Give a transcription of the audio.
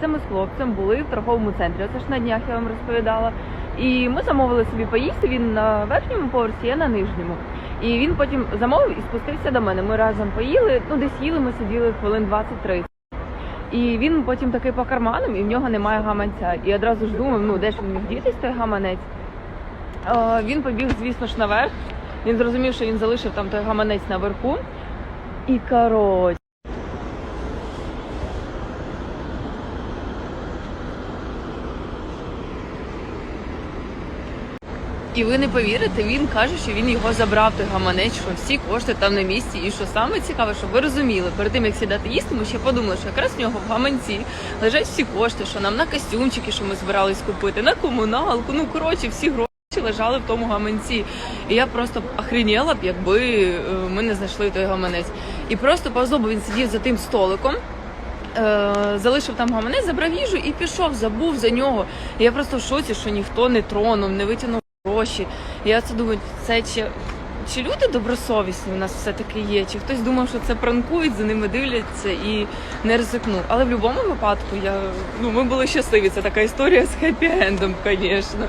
Це ми з хлопцем були в торговому центрі. Оце ж на днях я вам розповідала. І ми замовили собі поїсти. Він на верхньому поверсі, я на нижньому. І він потім замовив і спустився до мене. Ми разом поїли. Ну, десь їли, ми сиділи хвилин 20-30. І він потім такий по карманам, і в нього немає гаманця. І одразу ж думав, ну де ж він міг дітись той гаманець. Е, він побіг, звісно ж, наверх. Він зрозумів, що він залишив там той гаманець наверху. І коротше. І ви не повірите, він каже, що він його забрав той гаманець, що всі кошти там на місці. І що саме цікаве, щоб ви розуміли, перед тим як сідати їсти, ми ще подумали, що якраз в нього в гаманці лежать всі кошти, що нам на костюмчики, що ми збирались купити, на комуналку. Ну коротше, всі гроші лежали в тому гаманці. І я просто охреніла б, якби е, ми не знайшли той гаманець. І просто повезло, бо він сидів за тим столиком. Е, залишив там гаманець, забрав їжу і пішов, забув за нього. Я просто в шоці, що ніхто не тронув, не витягнув гроші. Я це думаю, це чи, чи люди добросовісні у нас все-таки є, чи хтось думав, що це пранкують, за ними дивляться і не ризикнув. Але в будь-якому випадку я ну ми були щасливі. Це така історія з хеппі-ендом, звісно.